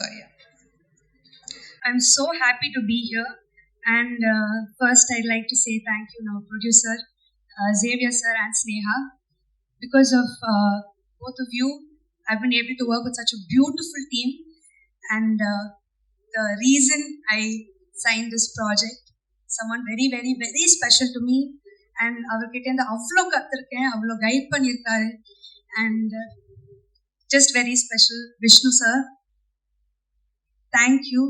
Sorry. I'm so happy to be here. And uh, first, I'd like to say thank you, our producer, uh, Xavier sir, and Sneha. Because of uh, both of you, I've been able to work with such a beautiful team. And uh, the reason I signed this project, someone very, very, very special to me. And அவர்கிட்ட இருந்து அவ்வளோ கற்றுருக்கேன் அவ்வளோ guide பண்ணியிருக்காரு and just very special Vishnu sir thank you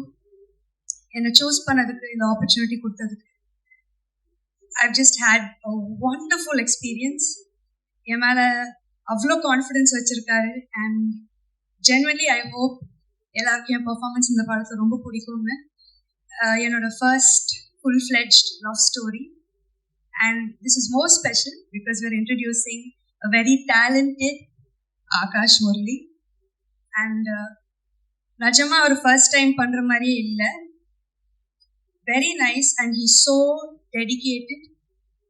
என்னை choose பண்ணதுக்கு இந்த opportunity கொடுத்ததுக்கு I've just had a wonderful experience என் மேலே அவ்வளோ கான்ஃபிடென்ஸ் வச்சுருக்காரு. அண்ட் ஜென்வலி ஐ ஹோப் எல்லாருக்கும் என் பர்ஃபார்மன்ஸ் இந்த படத்தை ரொம்ப பிடிக்கும்னு. என்னோட first full fledged love story and this is more special because we're introducing a very talented Akash Murali and நிஜமா அவர் ஃபர்ஸ்ட் டைம் பண்ற மாதிரியே இல்லை. Very nice and he so dedicated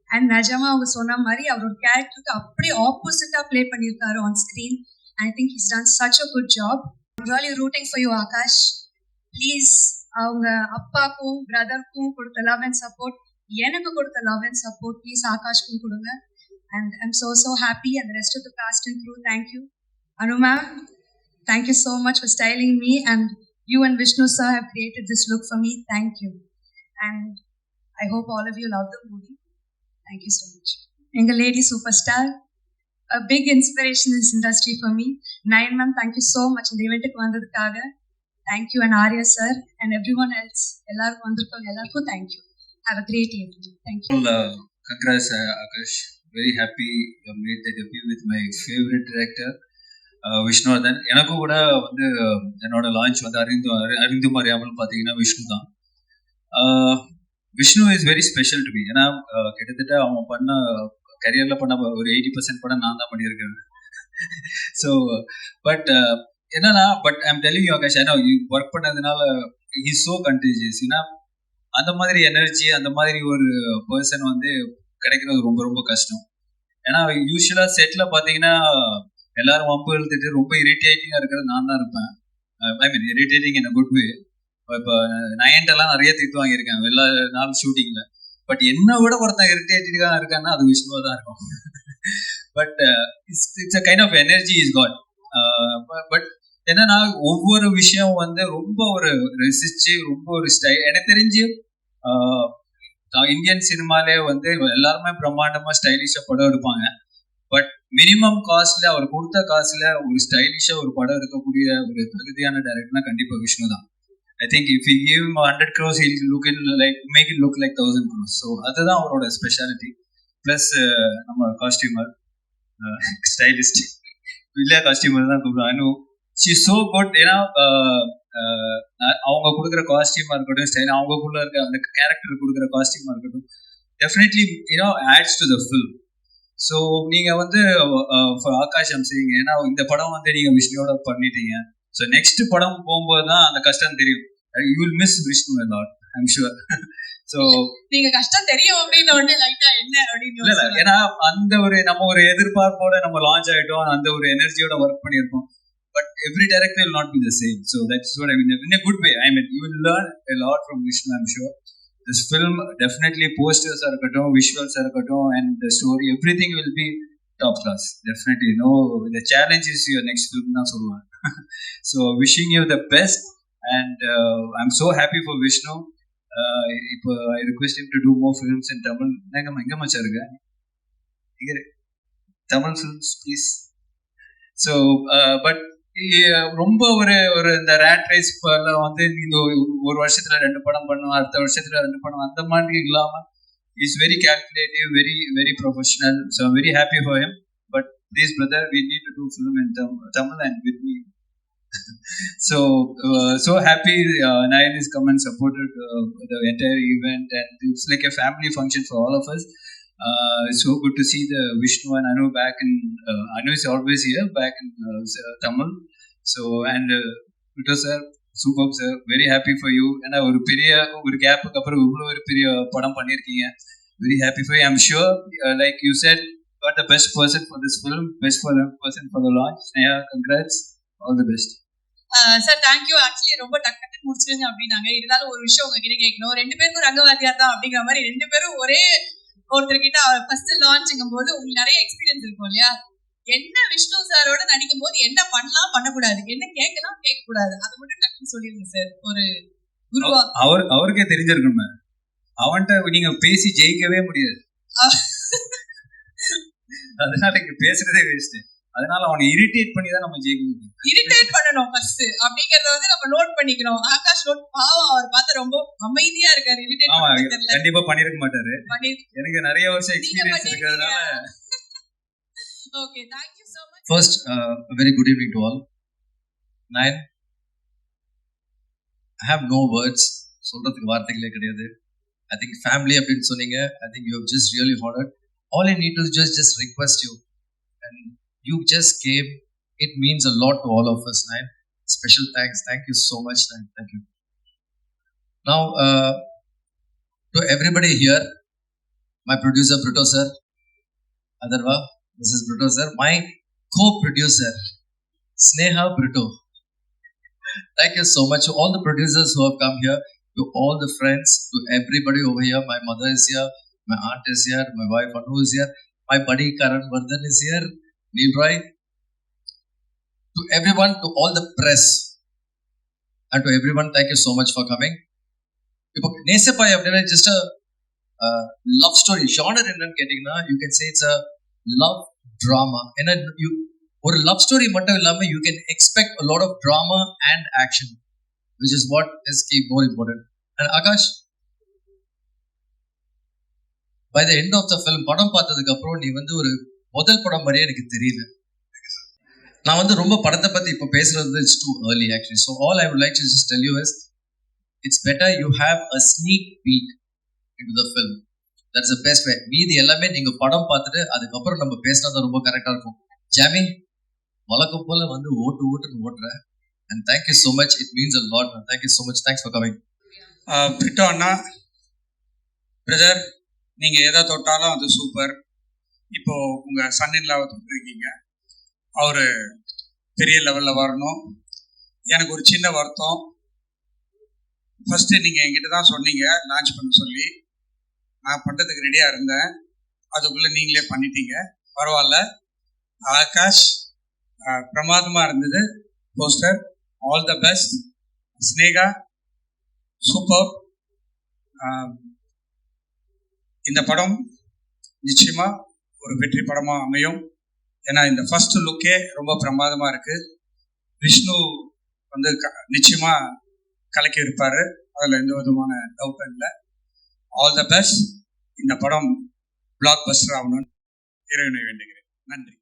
and நிஜமா அவங்க சொன்ன மாதிரி அவரோட கேரக்டருக்கு அப்படியே ஆப்போசிட்டா ப்ளே பண்ணியிருக்காரு on screen I think he's done such a good job really rooting for you Akash please அவங்க அப்பாக்கும் பிரதருக்கும் கொடுத்த லவ் அண்ட் சப்போர்ட் எனக்கு கொடுத்த லவ் அண்ட் சப்போர்ட் ப்ளீஸ் ஆகாஷ்க்கும் கொடுங்க. And I'm so so happy and the rest of the cast and crew thank thank you so much for styling me and you and vishnu sir have created this look for me thank you and i hope all of you love the movie thank you so much Enga lady superstar a big inspiration in this industry for me nine ma'am thank you so much இந்த இவெண்ட்டுக்கு வந்ததுக்காக thank you and arya sir and everyone else எல்லாருக்கும் வந்திருக்கவங்க எல்லாருக்கும் thank you have a great evening thank you Well, uh, congrats, uh, Akash. Very happy you made the debut with Vishnuvardhan. எனக்கும் கூட வந்து என்னோட launch வந்து அறிந்து அறிந்து அறியாமல் பார்த்தீங்கன்னா விஷ்ணு தான். Vishnu is very special to me ஏன்னா கிட்டத்தட்ட அவன் பண்ண கரியரில் பண்ண ஒரு எயிட்டி பர்சன்ட் படம் நான் தான் பண்ணியிருக்கேன். ஸோ பட் என்னன்னா but I'm telling you Akash ஏன்னா ஒர்க் பண்ணதுனால ஹி சோ கண்டிஜியஸ் ஏன்னா அந்த மாதிரி எனர்ஜி அந்த மாதிரி ஒரு பர்சன் வந்து கிடைக்கிறது ரொம்ப ரொம்ப கஷ்டம். ஏன்னா யூஸ்வலாக செட்டில் பார்த்தீங்கன்னா எல்லாரும் வம்பு எழுத்துட்டு ரொம்ப இரிட்டேட்டிங்காக இருக்கிறது நான் தான் இருப்பேன். ஐ மீன் இரிட்டேட்டிங் இன் குட் வே இப்போ நயன்ட்டெல்லாம் நிறைய திட்டு வாங்கியிருக்கேன் எல்லா நாள் ஷூட்டிங்கில் பட் என்ன விட ஒருத்தன் இரிட்டேட்டிங்காக இருக்கான்னா அது விஷ்ணுவாக தான் இருக்கும். But it's it's a kind of energy is got but என்னன்னா ஒவ்வொரு விஷயம் வந்து ரொம்ப ஒரு ரசிச்சு ரொம்ப ஒரு ஸ்டை எனக்கு தெரிஞ்சு uh, இந்தியன் சினிமாலே வந்து எல்லாருமே பிரம்மாண்டமா ஸ்டைலிஷா படம் எடுப்பாங்க. மினிமம் காஸ்ட்ல அவர் கொடுத்த காசுல ஒரு ஸ்டைலிஷா ஒரு படம் இருக்கக்கூடிய ஒரு தகுதியான டைரக்டர்னா கண்டிப்பா விஷ்ணு தான். I think if you give hundred crores he'll look in like make it look like thousand crores so அதுதான் அவரோட ஸ்பெஷாலிட்டி ப்ளஸ் uh, நம்ம காஸ்டியூமர் ஸ்டைலிஸ்ட் இல்லையா காஸ்டியூமர் தான் கூப்பிடுவோம் அனு ஷி சோ குட் ஏன்னா uh, uh, அவங்க கொடுக்குற காஸ்டியூமா இருக்கட்டும் ஸ்டைல் அவங்கக்குள்ள இருக்க அந்த கேரக்டர் கொடுக்குற காஸ்டியூமா இருக்கட்டும் definitely you know adds to the film so நீங்க வந்து ஆகாஷ் அம்சீங்க ஏன்னா இந்த படம் வந்து நீங்க விஷ்ணுவோட பண்ணிட்டீங்க. ஸோ நெக்ஸ்ட் படம் போகும்போது தான் அந்த கஷ்டம் தெரியும். You will miss Vishnu lot I'm sure so நீங்க கஷ்டம் தெரியும் அப்படின்னு உடனே லைட்டா என்ன அப்படின்னு ஏன்னா அந்த ஒரு நம்ம ஒரு எதிர்பார்ப்போட நம்ம லான்ச் ஆயிட்டோம். அந்த ஒரு எனர்ஜியோட ஒர்க் பண்ணியிருக்கோம் but every director be the same. So that's what i mean. In a good way i mean you will learn a lot from vishnu i'm sure. this film definitely posters are visuals are and the story everything will be top class. Definitely. No the challenge is your next film na so wishing you the best and uh, i'm so happy for vishnu. Uh, uh i request him to do more films in tamil. Tamil films please. So uh, but Tamil films please so but ரொம்ப ஒரு ஒரு இந்த rate rice வந்து நீங்க ஒரு- ஒரு வருஷத்துல ரெண்டு படம் பண்ணும் அடுத்த வருஷத்துல ரெண்டு படம் அந்த மாதிரி இல்லாம is very calculative very very professional so very happy for him. But please brother we need to do film in Tamil and with me so uh, so happy uh, Nayan has come and supported uh, the entire event and it's like a family function for all of us. Uh, it's so good to see the Vishnu and Anu back in uh, Anu is always here back in uh, uh Tamil. So and uh, Vito uh, sir super sir very happy for you ஏன்னா ஒரு பெரிய ஒரு கேப்புக்கு அப்புறம் இவ்வளோ ஒரு பெரிய படம் பண்ணியிருக்கீங்க. Very happy for I'm sure like you set got the best person for this film best for the person for the launch. Sneha congrats. All the best. Sir thank you actually ரொம்ப டக்கு டக்குன்னு முடிச்சிருங்க அப்படின்னாங்க. இருந்தாலும் ஒரு விஷயம் உங்ககிட்ட கேட்கணும். ரெண்டு பேருக்கும் ரங்கவாத்தியார் தான் அப்படிங்கிற மாதிரி ரெண்டு பேரும் ஒரே ஒருத்தர்கிட்ட ஃபர்ஸ்ட் லான்ச்சுங்கும் போது உங்களுக்கு நிறைய எக்ஸ்பீரியன்ஸ் இருக்கும் இல்லையா? என்ன விஷ்ணு சாரோட நடிக்கும் போது என்ன பண்ணலாம் பண்ணக்கூடாது? என்ன கேட்கலாம் கேட்க கூடாது அதை மட்டும் டக்குன்னு சொல்லிருங்க சார் ஒரு குருவா. அவர் அவருக்கே தெரிஞ்சிருக்கணுமே அவன்கிட்ட நீங்க பேசி ஜெயிக்கவே முடியாது. அதனால இங்க பேசுறதே வேஸ்ட் அதனால அவனை இரிட்டேட் பண்ணி தான் நம்ம ஜெயிக்க முடியும் இரிட்டேட் பண்ணணும் ஃபர்ஸ்ட் அப்படிங்கறத வந்து நம்ம நோட் பண்ணிக்கணும். ஆகாஷ் நோட் பாவம் அவர் பார்த்து ரொம்ப அமைதியா இருக்காரு. இரிட்டேட் பண்ண தெரியல. கண்டிப்பா பண்ணிருக்க மாட்டாரு. எனக்கு நிறைய வருஷம் எக்ஸ்பீரியன்ஸ் இருக்கிறதுனால. Okay thank you so much. First, uh, a very good evening to all. Nine. I have no words. சொல்றதுக்கு வார்த்தைகளே கிடையாது. ஐ திங்க் ஃபேமிலி அப்படின்னு சொன்னீங்க. I think you just really hearted all I need to just just request you and you just gave. It means a lot to all of us, right? Special thanks. Thank you so much. Thank, thank you. Now, uh, to everybody here, my producer Bruto sir, Adarva, this is Bruto sir, my co-producer Sneha Bruto. Thank you so much to all the producers who have come here, to all the friends, to everybody over here. My mother is here, my aunt is here, my wife Anu is here, my buddy Karan Vardhan is here, Neil Roy. To everyone, to all the press, and to everyone, thank you so much for coming. இப்போ நேசப்பாய் அப்படின்னா just love story ஷானர் என்னன்னு கேட்டிங்கன்னா you can say it's a love drama ஏன்னா you ஒரு love story மட்டும் இல்லாம you can expect a lot of drama and action which is what is key more important and Akash by the end of the film படம் பார்த்ததுக்கு அப்புறம் நீ வந்து ஒரு முதல் படம் மாதிரியே எனக்கு தெரியல. நான் வந்து ரொம்ப படத்தை பத்தி இப்போ பேசுறது it's too early actually so all I would like to just tell you is it's better you have a sneak peek in the film that's a best way மீதி எல்லாமே நீங்க படம் பார்த்துட்டு அதுக்கப்புறம் நம்ம பேசினா தான் ரொம்ப கரெக்டா இருக்கும். ஜாமி வழக்கம் போல வந்து ஓட்டு ஓட்டுன்னு ஓட்டுற. And thank you so much it means a lot thank you so much thanks for coming Brito Anna. Brother நீங்க எதை தொட்டாலும் அது சூப்பர் இப்போ உங்க சன்னின்லாவை தொட்டிருக்கீங்க. அவரு பெரிய லெவல்ல வரணும். எனக்கு ஒரு சின்ன வருத்தம். ஃபர்ஸ்ட் நீங்க என்கிட்ட தான் சொன்னீங்க லான்ச் பண்ண சொல்லி. நான் பண்றதுக்கு ரெடியா இருந்தேன். அதுக்குள்ள நீங்களே பண்ணிட்டீங்க. பரவாயில்ல. ஆகாஷ் பிரமாதமா இருந்தது. Poster all the best Sneha super இந்த படம் நிச்சயமா ஒரு வெற்றி படமாக அமையும். ஏன்னா இந்த ஃபர்ஸ்ட் லுக்கே ரொம்ப பிரமாதமாக இருக்கு. விஷ்ணு வந்து க- நிச்சயமா கலக்கி இருப்பார். அதில் எந்த விதமான டவுட்டும் இல்லை. ஆல் த பெஸ்ட் இந்த படம் பிளாக் பஸ்டர் ஆகணும்னு இறைவனை வேண்டுகிறேன். நன்றி.